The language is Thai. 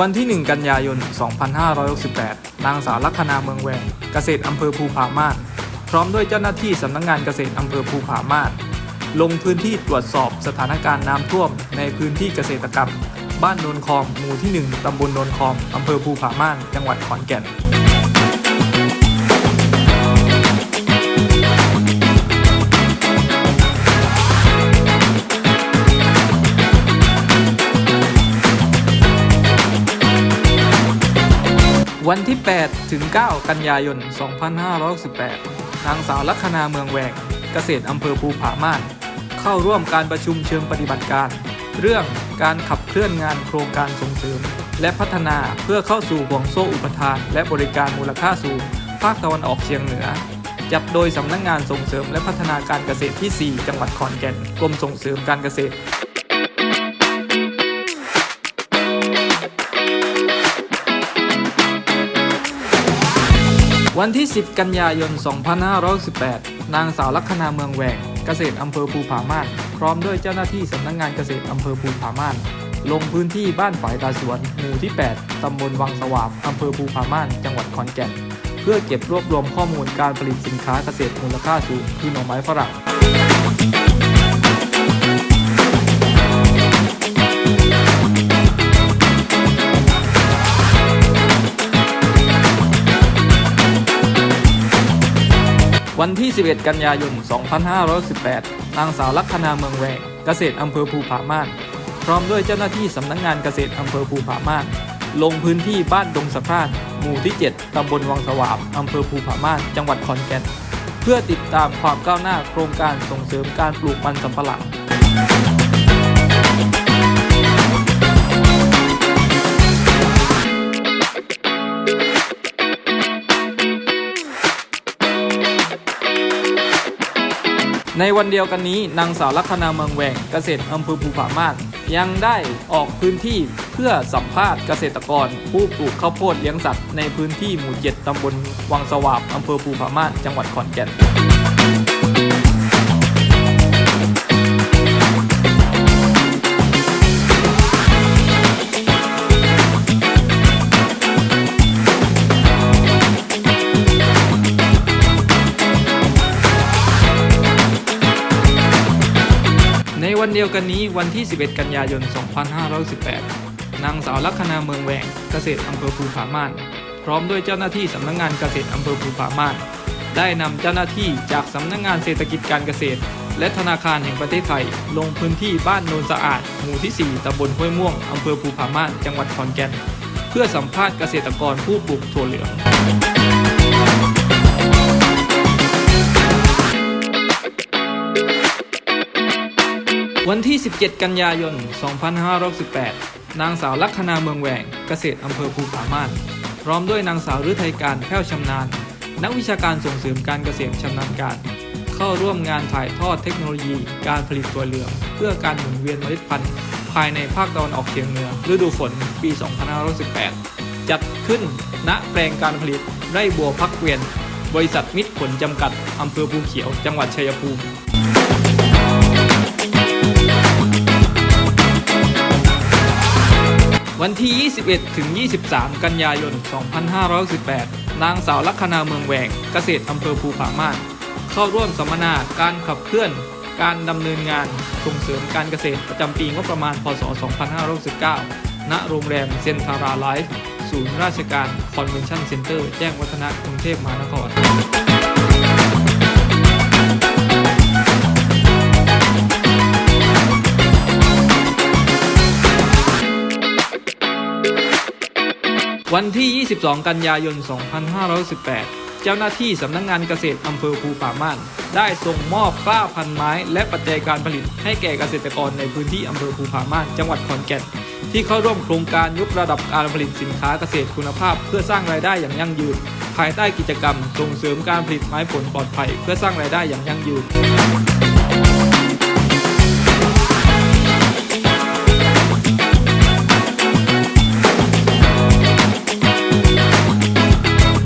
วันที่ 1 กันยายน 2568 นางสาวลัคนาเมืองแหวงเกษตรอำเภอภูผาม่าน พร้อมด้วยเจ้าหน้าที่สำนักงงานเกษตรอำเภอภูผาม่าน ลงพื้นที่ตรวจสอบสถานการณ์น้ำท่วมในพื้นที่เกษตรกรรม บ้านโนนคอมหมู่ที่ 1 ตำบลโนนคอมอำเภอภูผาม่าน จังหวัดขอนแก่น วันที่ 8 ถึง 9 กันยายน 2568 นางสาวลัคนาเมืองแหวงเกษตรอำเภอภูผาม่าน เข้าร่วมการประชุมเชิงปฏิบัติการ เรื่องการขับเคลื่อนงานโครงการส่งเสริม และพัฒนาเพื่อเข้าสู่ห่วงโซ่อุปทาน และบริการมูลค่าสูง ภาคตะวันออกเฉียงเหนือ จัดโดยสำนักงงานส่งเสริม และพัฒนาการเกษตรที่ 4 จังหวัดขอนแก่น กรมส่งเสริมการเกษตร วันที่ 10 กันยายน 2518 นางสาวลัคนาเมืองแหวงเกษตรอำเภอภูผาม่าน พร้อมด้วยเจ้าหน้าที่สำนักงงานเกษตรอำเภอภูผาม่าน ลงพื้นที่บ้านฝายตาสวน หมู่ที่ 8 ตำบลวังสวาบอำเภอภูผาม่าน จังหวัดขอนแก่น เพื่อเก็บรวบรวมข้อมูลการผลิตสินค้าเกษตรมูลค่าสูงคือหน่อไม้ฝรั่ง วันที่ 11 กันยายน 2518นางสาวลักษนาเมืองแหวงเกษตรอำเภอภูผาม่าน พร้อมด้วยเจ้าหน้าที่สำนักงงานเกษตรอำเภอภูผาม่าน ลงพื้นที่บ้านดงสะพานหมู่ที่ 7 ตำบลวังสวามอำเภอภูผาม่าน จังหวัดขอนแก่น เพื่อติดตามความก้าวหน้าโครงการส่งเสริมการปลูกมันสำปะหลัง ในวันเดียวกันนี้นางสาวลัคนาเมืองแหวงเกษตรอำเภอภูผาม่านยังได้ออกพื้นที่เพื่อสัมภาษณ์เกษตรกร ผู้ปลูกข้าวโพดเลี้ยงสัตว์ในพื้นที่หมู่ 7 ตำบลวังสวาบอำเภอภูผาม่านจังหวัดขอนแก่น วันเดียวกันนี้วันที่ 11 กันยายน 2518 นางสาวลัคนาเมืองแหวงเกษตรอำเภอภูผาม่าน พร้อมด้วยเจ้าหน้าที่สำนักงงานเกษตรอำเภอภูผาม่าน ได้นำเจ้าหน้าที่จากสำนักงงานเศรษฐกิจการเกษตร และธนาคารแห่งประเทศไทย ลงพื้นที่บ้านโนนสะอาด หมู่ที่ 4ตำบลห้วยม่วงอำเภอภูผาม่าน จังหวัดขอนแก่น เพื่อสัมภาษณ์เกษตรกรผู้ปลูกถั่วเหลือง วันที่ 17 กันยายน 2518นางสาวลัคนาเมืองแหวง เกษตรอำเภอภูผาม่าน พร้อมด้วยนางสาวฤทัยการแพ้วชำนาญ นักวิชาการส่งเสริมการเกษตรชำนาญการ เข้าร่วมงานถ่ายทอดเทคโนโลยี การผลิตตัวเหลือง เพื่อการหมุนเวียนเมล็ดพันธุ์ ภายในภาคตะวันออกเฉียงเหนือฤดูฝน ปี 2518 จัดขึ้น ณ แปลงการผลิตไร่บัวพักเกวียน บริษัทมิตรผลจำกัดอำเภอภูเขียว จังหวัดชัยภูมิ วันที่ 21 ถึง 23 กันยายน 2518 นางสาวลัคนาเมืองแหวงเกษตรอำเภอภูผาม่านเข้าร่วมสัมมนาการขับเคลื่อน การดำเนินงานส่งเสริมการเกษตรประจำปีงบประมาณ พศ 2569 ณ โรงแรมเซนทาราไลฟ์ศูนย์ราชการคอนเวนชั่นเซ็นเตอร์ แจ้งวัฒนะกรุงเทพมหานคร วันที่ 22 กันยายน 2518 เจ้าหน้าที่สำนักงงานเกษตรอำเภอภูป่าม่าน ได้ส่งมอบกล้าพันไม้ และปัจจัยการผลิตให้แก่เกษตรกรในพื้นที่อำเภอภูผาม่าน จังหวัดขอนแก่น ที่เข้าร่วมโครงการยกระดับการผลิตสินค้าเกษตรคุณภาพ เพื่อสร้างรายได้อย่างยั่งยืน ภายใต้กิจกรรม ส่งเสริมการผลิตไม้ผลปลอดภัย เพื่อสร้างรายได้อย่างยั่งยืน